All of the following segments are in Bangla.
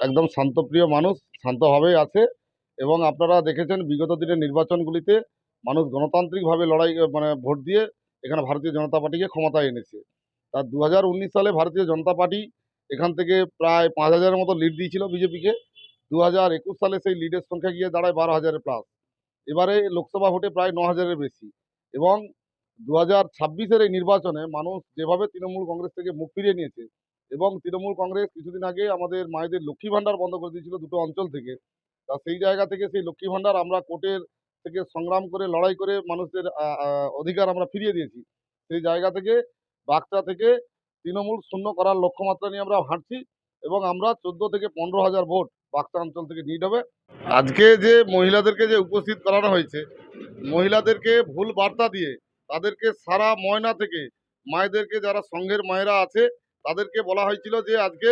একদম শান্তপ্রিয় মানুষ শান্তভাবেই আছে এবং আপনারা দেখেছেন বিগত দিনের নির্বাচনগুলিতে মানুষ গণতান্ত্রিকভাবে লড়াই মানে ভোট দিয়ে এখানে ভারতীয় জনতা পার্টিকে ক্ষমতায় এনেছে। তার দু হাজার উনিশ সালে ভারতীয় জনতা পার্টি এখান থেকে প্রায় পাঁচ হাজারের মতো লিড দিয়েছিল বিজেপিকে। দু হাজার একুশ সালে সেই লিডের সংখ্যা গিয়ে দাঁড়ায় বারো হাজারের প্লাস এবারে লোকসভা ভোটে প্রায় ন হাজারের বেশি এবং দু হাজার ছাব্বিশের এই নির্বাচনে মানুষ যেভাবে তৃণমূল কংগ্রেস থেকে মুখ ফিরিয়ে নিয়েছে এবং তৃণমূল কংগ্রেস কিছুদিন আগে আমাদের মায়েদের লক্ষ্মী ভাণ্ডার বন্ধ করে দিয়েছিল দুটো অঞ্চল থেকে। তা সেই জায়গা থেকে সেই লক্ষ্মী ভাণ্ডার আমরা কোর্টের থেকে সংগ্রাম করে, লড়াই করে মানুষদের অধিকার আমরা ফিরিয়ে দিয়েছি। সেই জায়গা থেকে, বাগচা থেকে তৃণমূল শূন্য করার লক্ষ্যমাত্রা নিয়ে আমরা হাঁটছি এবং আমরা চোদ্দ থেকে পনেরো হাজার ভোট বাগচা অঞ্চল থেকে নিট হবে। আজকে যে মহিলাদেরকে যে উপস্থিত করানো হয়েছে, মহিলাদেরকে ভুল বার্তা দিয়ে তাদেরকে সারা ময়না থেকে, মায়েদেরকে যারা সংঘের মায়েরা আছে তাদেরকে বলা হয়েছিল যে আজকে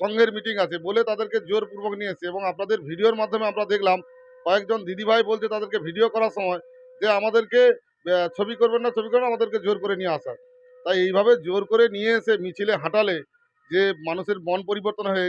সংঘের মিটিং আছে বলে তাদেরকে জোরপূর্বক নিয়ে এসেছে এবং আপনাদের ভিডিওর মাধ্যমে আমরা দেখলাম, কয়েকজন দিদিভাই বলছে তাদেরকে ভিডিও করার সময় যে আমাদেরকে ছবি করবেন না, ছবি করবেন আমাদেরকে জোর করে নিয়ে আসা তাই এইভাবে জোর করে নিয়ে এসে মিছিলে হাঁটালে যে মানুষের মন পরিবর্তন হয়ে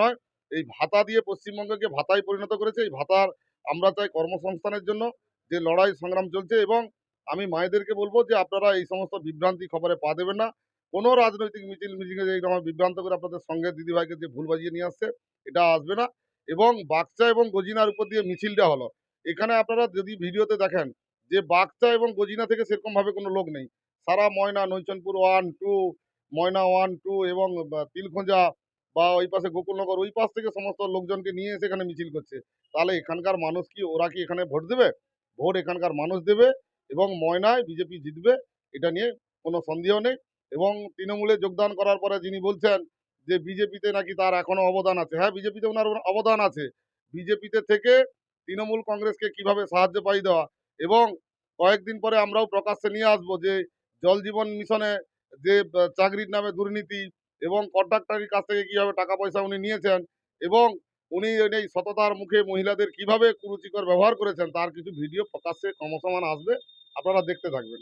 নয়, এই ভাতা দিয়ে পশ্চিমবঙ্গকে ভাতায় পরিণত করেছে। এই ভাতার আমরা চাই কর্মসংস্থানের জন্য, যে লড়াই সংগ্রাম চলছে এবং আমি মায়েদেরকে বলব যে আপনারা এই সমস্ত বিভ্রান্তি খবরে পা দেবেন না। কোনো রাজনৈতিক মিছিল মিটিংয়ে আমার বিভ্রান্ত করে আপনাদের সঙ্গে দিদিভাইকে যে ভুল বাজিয়ে নিয়ে আসছে, এটা আসবে না। এবং বাগচা এবং গজিনার উপর দিয়ে মিছিলটা হলো। এখানে আপনারা যদি ভিডিওতে দেখেন যে বাগচা এবং গজিনা থেকে সেরকমভাবে কোনো লোক নেই। সারা Moyna, Naichanpur one, two, Moyna one, two এবং তিলখোঁজা বা ওই পাশে গোকুলনগর, ওই পাশ থেকে সমস্ত লোকজনকে নিয়ে এসে এখানে মিছিল করছে। তাহলে এখানকার মানুষ কি, ওরা কি এখানে ভোট দেবে? ভোট এখানকার মানুষ দেবে এবং ময়নায় বিজেপি জিতবে, এটা নিয়ে কোনো সন্দেহ নেই। এবং তৃণমূলে যোগদান করার পরে যিনি বলছেন যে বিজেপিতে নাকি তার এখনও অবদান আছে হ্যাঁ বিজেপিতে ওনার অবদান আছে। বিজেপিতে থেকে তৃণমূল কংগ্রেসকে কীভাবে সাহায্য পাই দেওয়া এবং কয়েকদিন পরে আমরাও প্রকাশ্যে নিয়ে আসব যে জল জীবন মিশনে যে চাকরির নামে দুর্নীতি এবং কন্ট্রাক্টারির কাছ থেকে কীভাবে টাকা পয়সা উনি নিয়েছেন এবং উনি এই সততার মুখে মহিলাদের কীভাবে কুরুচিকর ব্যবহার করেছেন, তার কিছু ভিডিও প্রকাশ্যে ক্রমসমান আসবে, আপনারা দেখতে থাকবেন।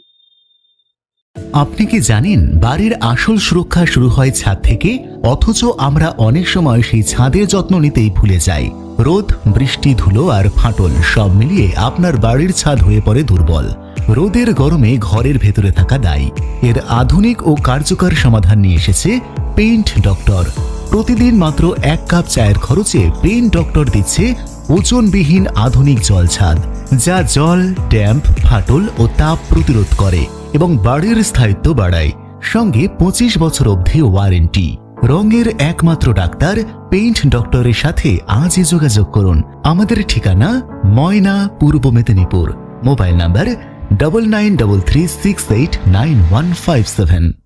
আপনি কি জানেন বাড়ির আসল সুরক্ষা শুরু হয় ছাদ থেকে? অথচ আমরা অনেক সময় সেই ছাদের যত্ন নিতেই ভুলে যাই। রোদ, বৃষ্টি, ধুলো আর ফাটল সব মিলিয়ে আপনার বাড়ির ছাদ হয়ে পড়ে দুর্বল। রোদের গরমে ঘরের ভেতরে থাকা দায়ী। এর আধুনিক ও কার্যকর সমাধান নিয়ে এসেছে পেইন্ট ডক্টর। প্রতিদিন মাত্র এক কাপ চায়ের খরচে পেইন্ট ডক্টর দিচ্ছে ওজনবিহীন আধুনিক জল ছাদ, যা জল, ড্যাম্প, ফাটল ও তাপ প্রতিরোধ করে। এবং বাড়ির স্থায়িত্ব বাড়ায়। সঙ্গে পঁচিশ বছর অবধি ওয়ারেন্টি। রঙের একমাত্র ডাক্তার, পেইন্ট ডক্টরের সাথে আজই যোগাযোগ করুন। আমাদের ঠিকানা Moyna, Purba Medinipur. Mobile number double nine double three six eight nine one five seven